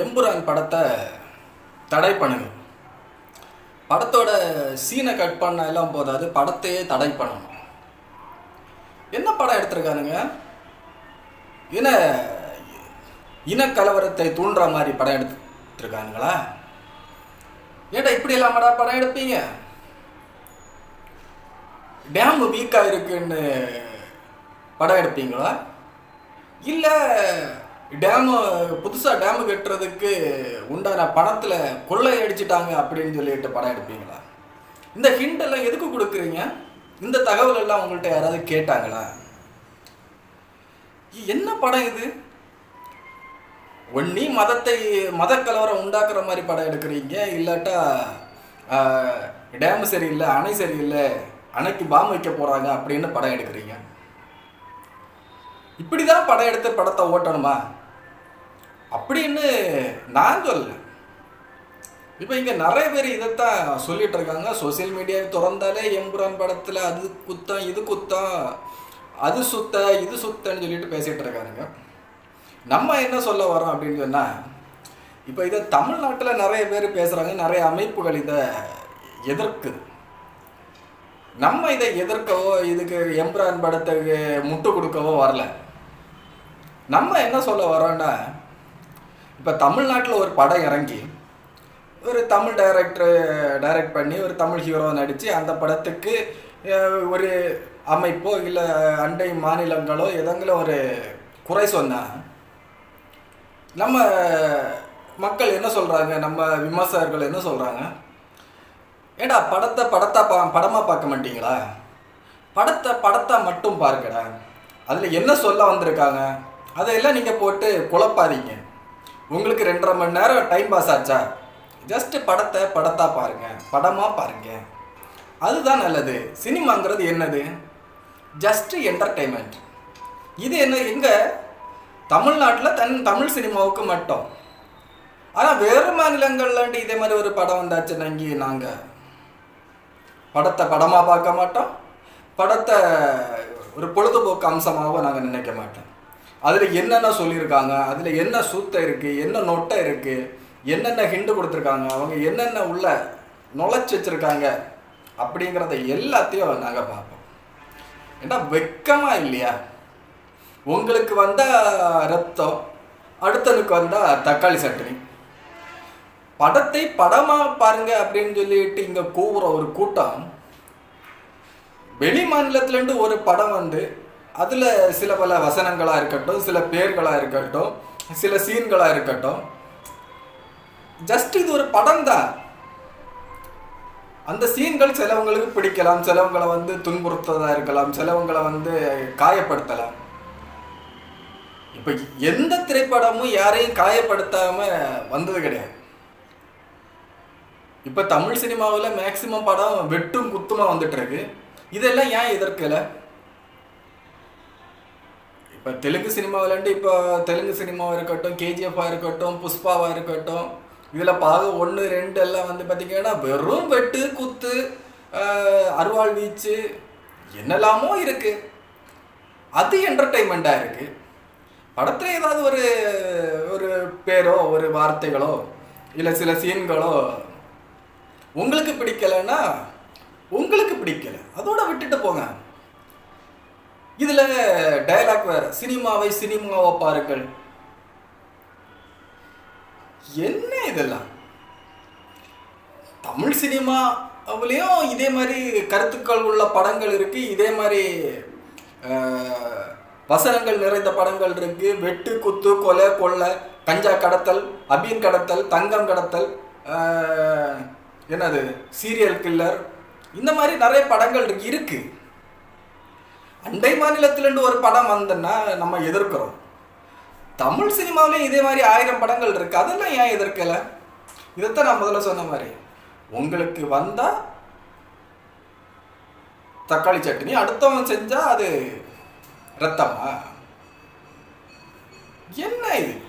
எம்புரான் படத்தை தடை பண்ணுங்க படத்தோட சீனை கட் பண்ண எல்லாம் போதாது படத்தையே தடை பண்ணணும். என்ன படம் எடுத்திருக்கானுங்க? இன இனக்கலவரத்தை தூண்டுற மாதிரி படம் எடுத்துருக்கானுங்களா? ஏடா இப்படி இல்லாமடா படம் எடுப்பீங்க? டேம் வீக்காக இருக்குன்னு படம் எடுப்பீங்களா? இல்லை டேமு புதுசாக டேமு கட்டுறதுக்கு உண்டான பணத்தில் கொள்ளை அடிச்சிட்டாங்க அப்படின்னு சொல்லிட்டு படம் எடுப்பீங்களா? இந்த ஹிண்ட் எல்லாம் எதுக்கு கொடுக்குறீங்க? இந்த தகவல் எல்லாம் உங்கள்கிட்ட யாராவது கேட்டாங்களா? என்ன படம் இது? ஒன்னி மதத்தை மத கலவரம் உண்டாக்குற மாதிரி படம் எடுக்கிறீங்க இல்லாட்டா டேம் சரியில்லை அணை சரியில்லை அணைக்கு பாம் வைக்க போகிறாங்க அப்படின்னு படம் எடுக்கிறீங்க. இப்படி தான் படம் எடுத்து படத்தை ஓட்டணுமா? அப்படின்னு நான் சொல்லலை. இப்போ இங்கே நிறைய பேர் இதைத்தான் சொல்லிட்டு இருக்காங்க. சோசியல் மீடியாவை திறந்தாலே எம்புரான் படத்தில் அது குத்தம் இது குத்தம் அது சுத்த இது சுத்தன்னு சொல்லிட்டு பேசிகிட்டு இருக்காருங்க நம்ம என்ன சொல்ல வரோம் அப்படின்னு சொன்னால் இப்போ இதை தமிழ்நாட்டில் நிறைய பேர் பேசுகிறாங்க நிறைய அமைப்புகள் இதை எதிர்க்குது. நம்ம இதை எதிர்க்கவோ இதுக்கு எம்புரான் படத்துக்கு முட்டு கொடுக்கவோ வரல. நம்ம என்ன சொல்ல வரோன்னா இப்போ தமிழ்நாட்டில் ஒரு படம் இறங்கி ஒரு தமிழ் டைரக்டர் டைரக்ட் பண்ணி ஒரு தமிழ் ஹீரோ நடித்து அந்த படத்துக்கு ஒரு அமைப்போ இல்லை அண்டை மாநிலங்களோ எதங்களும் ஒரு குறை சொன்னால் நம்ம மக்கள் என்ன சொல்கிறாங்க நம்ம விமர்சகர்கள் என்ன சொல்கிறாங்க ஏடா படத்தை படத்தா பா படமாக பார்க்க மாட்டீங்களா? படத்தை படத்தை மட்டும் பாருங்கடா அதில் என்ன சொல்ல வந்திருக்காங்க? அதையெல்லாம் நீங்கள் போட்டு குழப்பாதீங்க. உங்களுக்கு ரெண்டரை மணி நேரம் டைம் பாஸ் ஆச்சா? ஜஸ்ட் படத்தை படத்தா பாருங்க. படமாக பாருங்க. அதுதான் நல்லது. சினிமாங்கிறது என்னது? ஜஸ்ட் என்டர்டைன்மெண்ட் இது என்ன எங்கே? தமிழ்நாட்டில் தன் தமிழ் சினிமாவுக்கு மட்டும். ஆனால் வேறு மாநிலங்கள்லாண்டு இதே மாதிரி ஒரு படம் வந்தாச்சுன்னா இங்கே நாங்கள் படத்தை படமாக பார்க்க மாட்டோம். படத்தை ஒரு பொழுதுபோக்கு அம்சமாகவும் நாங்கள் நினைக்க மாட்டோம். அதில் என்னென்ன சொல்லியிருக்காங்க? அதில் என்ன சூத்தம் இருக்குது என்ன நொட்டை இருக்குது என்னென்ன ஹிண்டு கொடுத்துருக்காங்க? அவங்க என்னென்ன உள்ள நுழைச்சி வச்சுருக்காங்க? அப்படிங்கிறத எல்லாத்தையும் நாங்கள் பார்ப்போம். ஏன்னா வெக்கமாக இல்லையா? உங்களுக்கு வந்தால் ரத்தம் அடுத்தனுக்கு வந்தால் தக்காளி சட்னி. படத்தை படமாக பாருங்க அப்படின்னு சொல்லிட்டு இங்கே கூவுற ஒரு கூட்டம் வெளி மாநிலத்திலேருந்து ஒரு படம் வந்து அதில் சில பல வசனங்களாக இருக்கட்டும் சில பேர்களாக இருக்கட்டும் சில சீன்களாக இருக்கட்டும். ஜஸ்ட் இது ஒரு படம் தான். அந்த சீன்கள் சிலவங்களுக்கு பிடிக்கலாம் சிலவங்களை வந்து துன்புறுத்ததாக இருக்கலாம் சிலவங்களை வந்து காயப்படுத்தலாம். இப்போ எந்த திரைப்படமும் யாரையும் காயப்படுத்தாம வந்தது கிடையாது. இப்போ தமிழ் சினிமாவில் மேக்சிமம் படம் வெட்டும் குத்துமா வந்துட்டு இருக்கு. இதெல்லாம் ஏன் எதிர்க்கலை? இப்போ தெலுங்கு சினிமாவிலேருந்து இப்போ தெலுங்கு சினிமாவாக இருக்கட்டும் கேஜிஎஃபாக இருக்கட்டும் புஷ்பாவாக இருக்கட்டும் இதில் பாகம் ஒன்று ரெண்டு எல்லாம் வந்து பார்த்தீங்கன்னா வெறும் வெட்டு குத்து அருவாள் வீச்சு என்னெல்லாமோ இருக்கு. அது என்டர்டைன்மெண்ட்டாக இருக்கு. படத்தில் ஏதாவது ஒரு ஒரு பேரோ ஒரு வார்த்தைகளோ இல்லை சில சீன்களோ உங்களுக்கு பிடிக்கலைன்னா உங்களுக்கு பிடிக்கல. அதோட விட்டுட்டு போங்க. இதுல டயலாக் வேற. சினிமாவை சினிமாவை பாருங்கள். என்ன இதெல்லாம்? தமிழ் சினிமாவிலையும் இதே மாதிரி கருத்துக்கள் உள்ள படங்கள் இருக்கு. இதே மாதிரி வசனங்கள் நிறைந்த படங்கள் இருக்கு. வெட்டு குத்து கொலை கொள்ளை கஞ்சா கடத்தல் அபீன் கடத்தல் தங்கம் கடத்தல் என்னது? Serial killer. இந்த மாதிரி நிறைய படங்கள் இருக்கு இருக்கு. அண்டை மாநிலத்திலேருந்து ஒரு படம் வந்தேன்னா நம்ம எதிர்க்கிறோம். தமிழ் சினிமாவிலையும் இதே மாதிரி ஆயிரம் படங்கள் இருக்கு. அதெல்லாம் ஏன் எதிர்க்கல? இதைத்தான் நான் முதல்ல சொன்ன மாதிரி. உங்களுக்கு வந்தா தக்காளி சட்னி அடுத்தவன் செஞ்சா அது ரத்தமா? என்ன இது?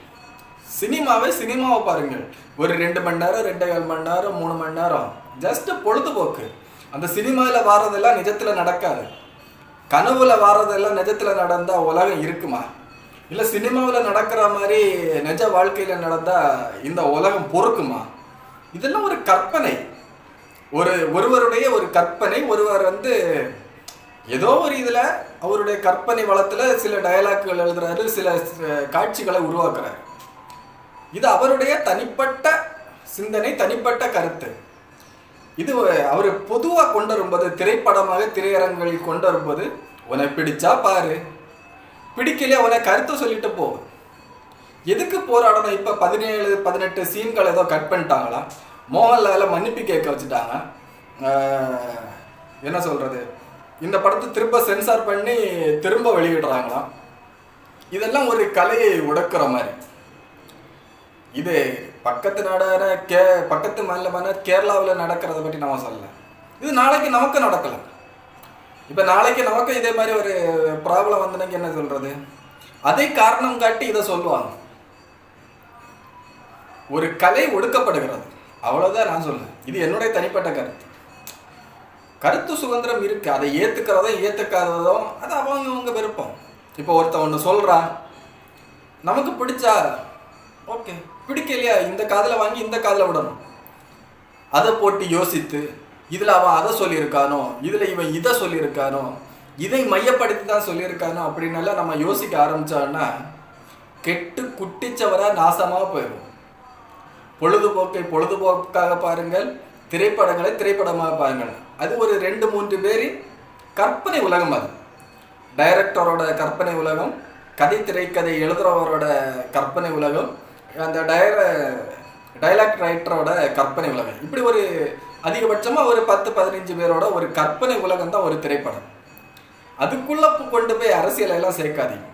சினிமாவை சினிமாவை பாருங்கள். ஒரு ரெண்டு மணி நேரம் ரெண்டே கால் மணி நேரம் மூணு மணி நேரம். ஜஸ்ட் பொழுதுபோக்கு. அந்த சினிமாவில் வாரதெல்லாம் நிஜத்தில் நடக்காது. கனவுல வாரதெல்லாம் நிஜத்தில் நடந்தால் உலகம் இருக்குமா? இல்லை சினிமாவில் நடக்கிற மாதிரி நிஜ வாழ்க்கையில் நடந்தா இந்த உலகம் பொறுக்குமா? இதெல்லாம் ஒரு கற்பனை. ஒரு ஒருவருடைய ஒரு கற்பனை ஒருவர் வந்து ஏதோ ஒரு இதில் அவருடைய கற்பனை வளத்தில் சில டயலாக்குகள் எழுதுறாரு சில காட்சிகளை உருவாக்குறாரு. இது அவருடைய தனிப்பட்ட சிந்தனை தனிப்பட்ட கருத்து. இது அவர் பொதுவாக கொண்டு வரும்போது திரைப்படமாக திரையரங்களில் கொண்டு வரும்போது உன்னை பிடிச்சா பாரு. பிடிக்கலையே உன கருத்தை சொல்லிட்டு போ. எதுக்கு போராடணும்? இப்போ பதினேழு பதினெட்டு சீன்கள் ஏதோ கட் பண்ணிட்டாங்களா? மோகன்லால மன்னிப்பு கேட்க வச்சுட்டாங்க. என்ன சொல்கிறது இந்த படத்தை திரும்ப சென்சார் பண்ணி திரும்ப வெளியிடுறாங்களாம் இதெல்லாம் ஒரு கலையை உடக்குற மாதிரி. இது பக்கத்து நாடான கே பக்கத்து மாநிலமான கேரளாவில் நடக்கிறத பற்றி நம்ம சொல்லல. இது நாளைக்கு நமக்கு நடக்கலை. இப்போ நாளைக்கு நமக்கு இதே மாதிரி ஒரு ப்ராப்ளம் வந்தனுக்கு என்ன சொல்கிறது அதே காரணம் காட்டி இதை சொல்லுவாங்க. ஒரு கலை ஒடுக்கப்படுகிறது. அவ்வளோதான் நான் சொல்லுவேன் இது என்னுடைய தனிப்பட்ட கருத்து. கருத்து சுதந்திரம் இருக்கு. அதை ஏற்றுக்கிறதோ ஏத்துக்காததும் அது அவங்க அவங்க விருப்பம். இப்போ ஒருத்தன் ஒன்று சொல்கிறான் நமக்கு பிடிச்சா ஓகே. பிடிக்கலையா? இந்த காதில் வாங்கி இந்த காதில் விடணும். அதை போட்டு யோசித்து இதில் அவன் அதை சொல்லியிருக்கானோ? இதில் இவன் இதை சொல்லியிருக்கானோ? இதை மையப்படுத்தி தான் சொல்லியிருக்கானோ? அப்படின்னால நம்ம யோசிக்க ஆரம்பித்தோன்னா கெட்டு குட்டிச்சவராக நாசமாக போயிடும் பொழுதுபோக்கை பொழுதுபோக்காக பாருங்கள் திரைப்படங்களை திரைப்படமாக பாருங்கள். அது ஒரு ரெண்டு மூன்று பேரின் கற்பனை உலகம் அது. டைரக்டரோட கற்பனை உலகம் கதை திரைக்கதை எழுதுறவரோட கற்பனை உலகம் அந்த டயர டைலாக் ரைட்டரோட கற்பனை உலகம். இப்படி ஒரு அதிகபட்சமாக ஒரு பத்து பதினஞ்சு பேரோட ஒரு கற்பனை உலகம் தான் ஒரு திரைப்படம். அதுக்குள்ள கொண்டு போய் அரசியலெல்லாம் சேர்க்காதீங்க.